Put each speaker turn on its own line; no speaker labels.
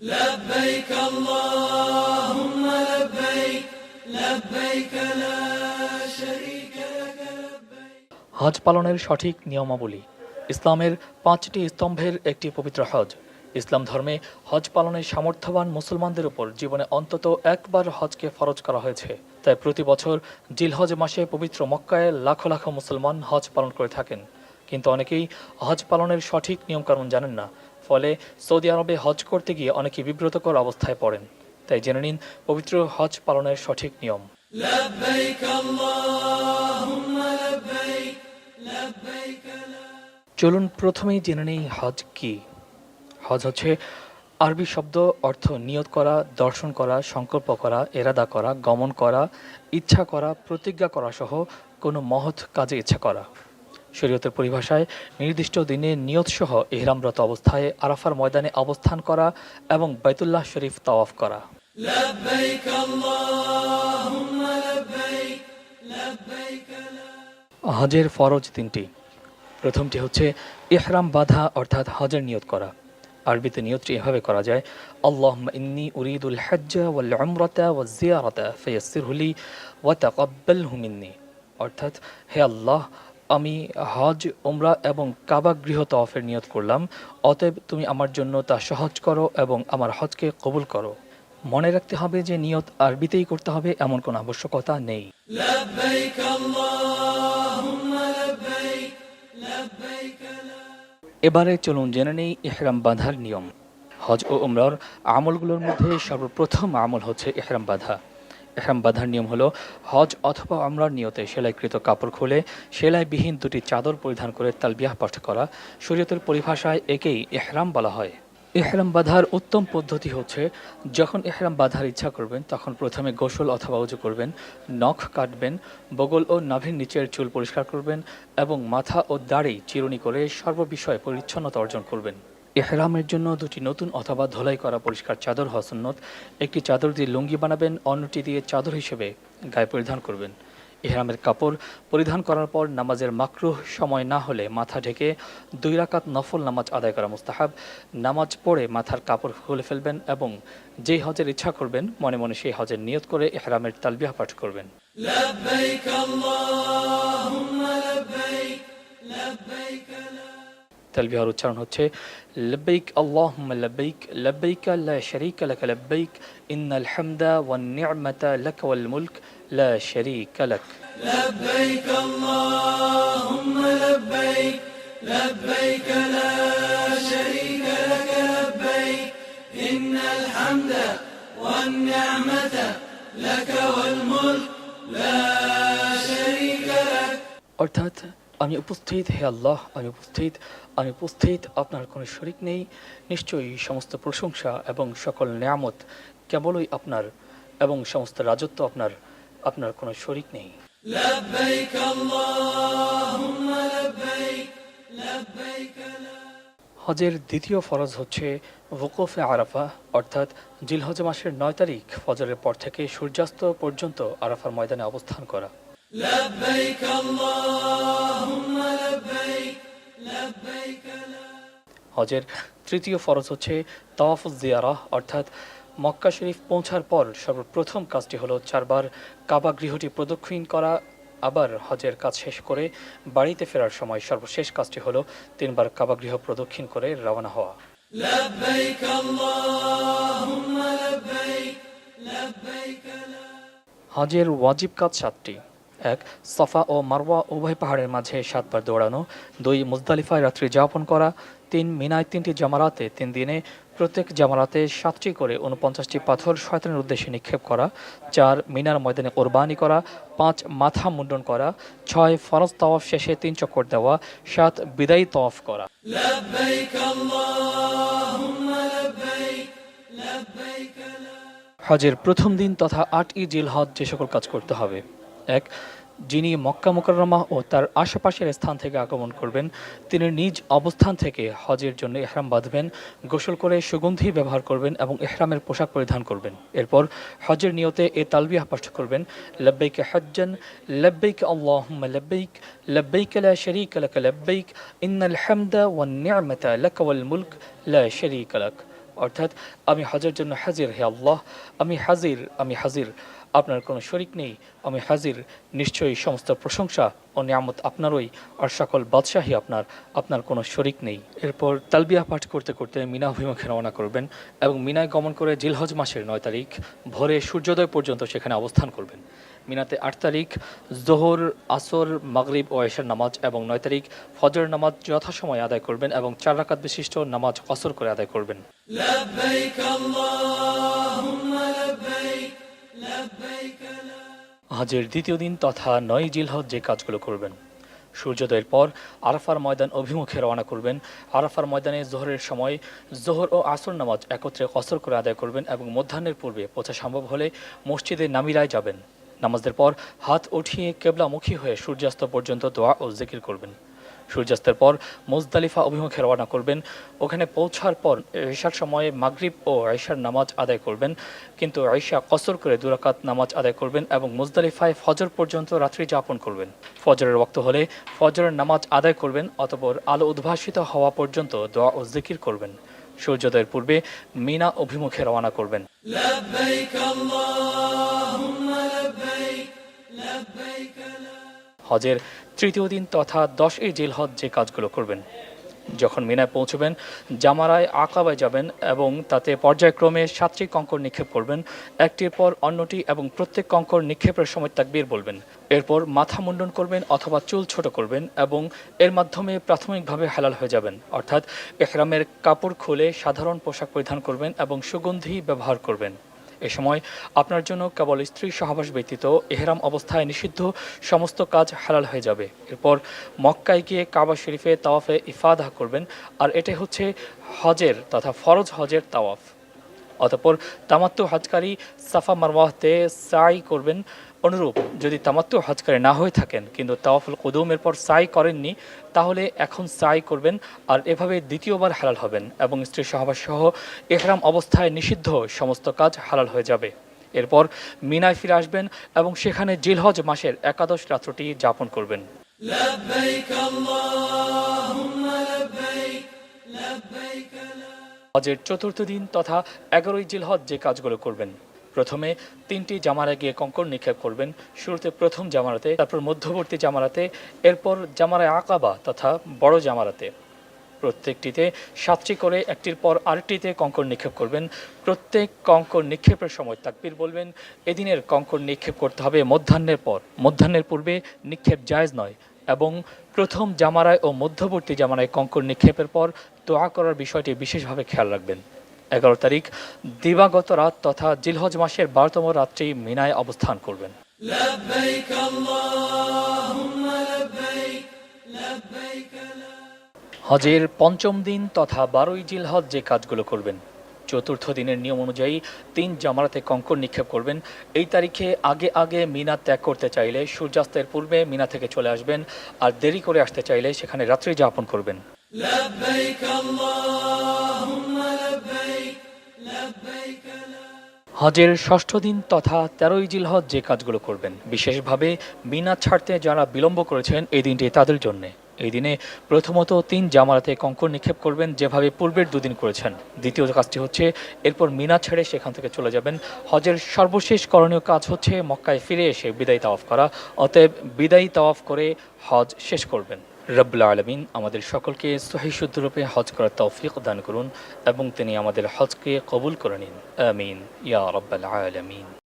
لبيك اللهم لبيك لبيك لا شريك لك لبيك
হজ পালনের সঠিক নিয়মাবলী ইসলামের পাঁচটি স্তম্ভের একটি পবিত্র হজ ইসলাম ধর্মে হজ পালনের সামর্থ্যবান মুসলমানদের উপর জীবনে অন্তত একবার হজকে ফরজ করা হয়েছে তাই প্রতি বছর জিলহজ মাসে পবিত্র মক্কায় লাখো লাখো মুসলমান হজ পালন করে থাকেন কিন্তু অনেকেই হজ পালনের সঠিক নিয়মকানুন জানেন না ফলে সৌদি আরবে হজ করতে গিয়ে অনেকে বিব্রতকর অবস্থায় পড়েন। তাই জেনে নিন, পবিত্র হজ পালনের সঠিক নিয়ম। চলুন প্রথমেই জেনে নেই হজ কি। হজ হচ্ছে আরবি শব্দ, অর্থ নিয়ত করা, দর্শন করা, সংকল্প করা, এরাদা করা, গমন করা, ইচ্ছা করা, প্রতিজ্ঞা করা সহ কোনো মহৎ কাজে ইচ্ছা করা। শরীয়তের পরিভাষায় নির্দিষ্ট দিনে নিয়তসহ ইহরামরত অবস্থায় আরাফার ময়দানে অবস্থান করা এবং বাইতুল্লাহ শরীফ তাওয়াফ করা। হজের ফরজ তিনটি। প্রথমটি হচ্ছে ইহরাম বাধা অর্থাৎ হজের নিয়ত করা। আরবিতে নিয়তটি এভাবে করা যায় আল্লাহ ইন্নি উরিদুল হজ্জা ওয়াল আমরতা ওয়া জিয়ারতা ফয়াসসিরহুলি ওয়া তাকাব্বালহু মিন্নি। অর্থাৎ, হে আল্লাহ আমি হজ ওমরা এবং কাবা গৃহ তফের নিয়ত করলাম। অতএব তুমি আমার জন্য তা সহজ করো এবং আমার হজকে কবুল করো। মনে রাখতে হবে যে নিয়ত আরবিতেই করতে হবে, এমন কোনো আবশ্যকতা নেই। এবারে চলুন জেনে নেই এহরাম বাঁধার নিয়ম। হজ ও উমরার আমলগুলোর মধ্যে সর্বপ্রথম আমল হচ্ছে এহরাম বাঁধা। ইহরাম বাঁধার নিয়ম হলো, হজ অথবা আমরার নিয়তে সেলাইকৃত কাপড় খুলে, সেলাইবিহীন দুটি চাদর পরিধান করে তালবিয়াহ পাঠ করা। শরীয়তের পরিভাষায় একেই ইহরাম বলা হয়। এহরাম বাঁধার উত্তম পদ্ধতি হচ্ছে, যখন এহরাম বাঁধার ইচ্ছা করবেন, তখন প্রথমে গোসল অথবা উজু করবেন, নখ কাটবেন, বগল ও নাভির নিচের চুল পরিষ্কার করবেন এবং মাথা ও দাড়ি চিরুনি করে সর্ববিষয়ে পরিচ্ছন্নতা অর্জন করবেন। ইহরামের জন্য দুটি নতুন অথবা ধোলাই করা পরিষ্কার চাদর হসন্নত একটি চাদর দিয়ে লুঙ্গি বানাবেন, অন্যটি দিয়ে চাদর হিসেবে গায়ে পরিধান করবেন। ইহরামের কাপড় পরিধান করার পর নামাজের মাকরুহ সময় না হলে মাথা ঢেকে দুই রাকাত নফল নামাজ আদায় করা মুস্তাহাব। নামাজ পড়ে মাথার কাপড় খুলে ফেলবেন এবং যেই হজের ইচ্ছা করবেন, মনে মনে সেই হজের নিয়ত করে ইহরামের তালবিহা পাঠ করবেন। তালবিহার উচ্চারণ হচ্ছে লব্বাইক আল্লাহুম্মা লব্বাইক লব্বাইক লা শারীকা লাক লব্বাইক ইন্নাল হামদা ওয়ান নি'মাতা লাক ওয়াল মুলক লা শারীকা লাক
لبيك اللهم لبيك لبيك لا شريك لك لبيك إن الحمد والنعمة لك والملك لا شريك لك
অর্থাৎ আমি উপস্থিত হে আল্লাহ আমি উপস্থিত আমি উপস্থিত আপনার কোনো শরিক নেই। নিশ্চয়ই সমস্ত প্রশংসা এবং সকল নিয়ামত কেবলই আপনার এবং সমস্ত রাজত্ব আপনার আপনার কোনো শরিক নেই। হজের দ্বিতীয় ফরজ হচ্ছে ওকোফে আরাফা অর্থাৎ জিলহজ মাসের নয় তারিখ ফজরের পর থেকে সূর্যাস্ত পর্যন্ত আরাফার ময়দানে অবস্থান করা। হজের তৃতীয় ফরজ হচ্ছে তফ জিয়ারা অর্থাৎ মক্কা শরীফ পৌঁছার পর সর্বপ্রথম কাজটি হলো চারবার কাবা গৃহটি প্রদক্ষিণ করা আবার হজের কাজ শেষ করে বাড়িতে ফেরার সময় সর্বশেষ কাজটি হলো তিনবার কাবা গৃহ প্রদক্ষিণ করে রওনা হওয়া। হজের ওয়াজিব কাজ সাতটি। এক, সফা ও মারওয়া উভয় পাহাড়ের মাঝে সাতবার দৌড়ানো, দুই, মুজদালিফায় রাত্রি যাপন করা, তিন, মিনায় তিনটি জামারাতে তিন দিনে প্রত্যেক জামারাতে সাতটি করে উনপঞ্চাশটি পাথর শয়তানের উদ্দেশ্যে নিক্ষেপ করা, চার, মিনার ময়দানে কোরবানি করা, পাঁচ, মাথা মুন্ডন করা, ছয়, ফরজ তওয়াফ শেষে তিন চক্কর দেওয়া, সাত, বিদায়ী তওয়াফ করা। হজের প্রথম দিন তথা আট ই জিল হজ যে সকল কাজ করতে হবে। এক, যিনি মক্কা মোকাররমা ও তার আশেপাশের স্থান থেকে আগমন করবেন, তিনি নিজ অবস্থান থেকে হজের জন্য এহরাম বাঁধবেন, গোসল করে সুগন্ধি ব্যবহার করবেন এবং এহরামের পোশাক পরিধান করবেন। এরপর হজের নিয়তে এ তালবিয়া পাঠ করবেন, লব্বাইক হজ্জান, লব্বাইক আল্লাহুম্মা লব্বাইক লব্বাইক লা শারীকা লাক লব্বাইক, ইন্নাল হামদা ওয়ান নি'মাতা লাক ওয়াল মুলক লা শারীকা লাক। অর্থাৎ, আমি হজের জন্য হাজির, হে আল্লাহ, আমি হাজির আমি হাজির। আপনার কোনো শরিক নেই। আমি হাজির। নিশ্চয়ই সমস্ত প্রশংসা ও নিয়ামত আপনারই। আর সকল বাদশাহী আপনার। আপনার কোনো শরিক নেই। এরপর তালবিয়া পাঠ করতে করতে মিনা অভিমুখে রওনা করবেন এবং মিনায় গমন করে জিলহজ মাসের নয় তারিখ ভোরে সূর্যোদয় পর্যন্ত সেখানে অবস্থান করবেন। মিনাতে আট তারিখ, জোহর, আসর, মাগরিব ও এশার নামাজ এবং নয় তারিখ ফজর নামাজ যথাসময়ে আদায় করবেন এবং চার রাকাত বিশিষ্ট নামাজ কসর করে আদায় করবেন। হজের দ্বিতীয় দিন তথা নয় জিলহজ যে কাজগুলো করবেন। সূর্যোদয়ের পর আরাফার ময়দান অভিমুখে রওনা করবেন। আরাফার ময়দানে জোহরের সময় জোহর ও আসর নামাজ একত্রে কসর করে আদায় করবেন এবং মধ্যাহ্নের পূর্বে পৌঁছা সম্ভব হলে মসজিদে নামিরায় যাবেন। নামাজের পর হাত উঠিয়ে কেবলামুখী হয়ে সূর্যাস্ত পর্যন্ত দোয়া ও জিকির করবেন। সূর্যাস্তের পর মোজদালিফা অভিমুখে রওনা করবেন। ওখানে পৌঁছার পর ঈশার সময়ে মাগরিব ও আয়সার নামাজ আদায় করবেন। কিন্তু আয়সা কসর করে দুরাকাত নামাজ আদায় করবেন এবং মুজদালিফায় ফজর পর্যন্ত রাত্রি যাপন করবেন। ফজরের বক্ত হলে ফজরের নামাজ আদায় করবেন অতপর আলো উদ্ভাসিত হওয়া পর্যন্ত দোয়া ও জিকির করবেন। সূর্যোদয়ের পূর্বে মিনা অভিমুখে রওনা করবেন। হজের তৃতীয় দিন তথা দশই এই জিল হজ যে কাজগুলো করবেন। যখন মিনায় পৌঁছবেন, জামারায় আকাবায় যাবেন এবং তাতে পর্যায়ক্রমে সাতটি কঙ্কর নিক্ষেপ করবেন, একটির পর অন্যটি এবং প্রত্যেক কঙ্কর নিক্ষেপের সময় তাকবীর বলবেন। এরপর মাথা মুন্ডন করবেন অথবা চুল ছোট করবেন এবং এর মাধ্যমে প্রাথমিকভাবে হালাল হয়ে যাবেন। অর্থাৎ এহরামের কাপড় খুলে সাধারণ পোশাক পরিধান করবেন এবং সুগন্ধি ব্যবহার করবেন। এ সময় আপনার জন্য কেবল স্ত্রী সহবাস ব্যতীত এহরাম অবস্থায় নিষিদ্ধ সমস্ত কাজ হালাল হয়ে যাবে। এরপর মক্কায় গিয়ে কাবা শরীফে তাওয়াফে ইফাদা করবেন, আর এটা হচ্ছে হজের তথা ফরজ হজের তাওয়াফ। অতপর তামাত্তু হজকারী সাফা মারওয়াহতে সাই করবেন অনুরূপ যদি তামাত্ম হজকারে না হয়ে থাকেন কিন্তু তাওয়াফুল কুদুমের পর সাই করেননি তাহলে এখন সাই করবেন আর এভাবে দ্বিতীয়বার হালাল হবেন এবং স্ত্রী সহবাস সহ এহরাম অবস্থায় নিষিদ্ধ সমস্ত কাজ হালাল হয়ে যাবে। এরপর মিনায় ফিরে আসবেন এবং সেখানে জিলহজ মাসের একাদশ রাত্রটি যাপন করবেন। হজের চতুর্থ দিন তথা এগারোই জিলহজ যে কাজগুলো করবেন। প্রথমে তিনটি জামারা গিয়ে কঙ্কর নিক্ষেপ করবেন। শুরুতে প্রথম জামারাতে, তারপর মধ্যবর্তী জামারাতে, এরপর জামারায় আকাবা তথা বড় জামারাতে। প্রত্যেকটিতে সাতটি করে, একটির পর আরেকটিতে কঙ্কর নিক্ষেপ করবেন। প্রত্যেক কঙ্কর নিক্ষেপের সময় তাকবীর বলবেন। এদিনের কঙ্কর নিক্ষেপ করতে হবে মধ্যাহ্নের পর। মধ্যাহ্নের পূর্বে নিক্ষেপ জায়েজ নয় এবং প্রথম জামারায় ও মধ্যবর্তী জামারায় কঙ্কর নিক্ষেপের পর দোয়া করার বিষয়টি বিশেষভাবে খেয়াল রাখবেন। এগারো তারিখ, দিবাগত রাত তথা জিলহজ মাসের বারোতম রাত্রি মিনায় অবস্থান করবেন। হজের পঞ্চম দিন তথা বারোই জিলহজ যে কাজগুলো করবেন, চতুর্থ দিনের নিয়ম অনুযায়ী তিন জামারাতে কঙ্কর নিক্ষেপ করবেন। এই তারিখে আগে আগে মিনা ত্যাগ করতে চাইলে সূর্যাস্তের পূর্বে মিনা থেকে চলে আসবেন আর দেরি করে আসতে চাইলে সেখানে রাত্রি যাপন করবেন। হজের ষষ্ঠ দিন তথা তেরোই জিলহজ যে কাজগুলো করবেন, বিশেষভাবে মিনা ছাড়তে যারা বিলম্ব করেছেন এই দিনটি তাদের জন্যে। এই দিনে প্রথমত তিন জামারাতে কঙ্কর নিক্ষেপ করবেন, যেভাবে পূর্বের দুদিন করেছেন। দ্বিতীয় কাজটি হচ্ছে, এরপর মিনা ছেড়ে সেখান থেকে চলে যাবেন। হজের সর্বশেষ করণীয় কাজ হচ্ছে মক্কায় ফিরে এসে বিদায় তাওয়াফ করা, অতএব বিদায়ী তাওয়াফ করে হজ শেষ করবেন। রব্বুল আলমিন আমাদের সকলকে সহি শুদ্ধরূপে হজ করার তৌফিক দান করুন এবং তিনি আমাদের হজকে কবুল করে নিন। আমিন। ইয়া রব্বাল আলমিন।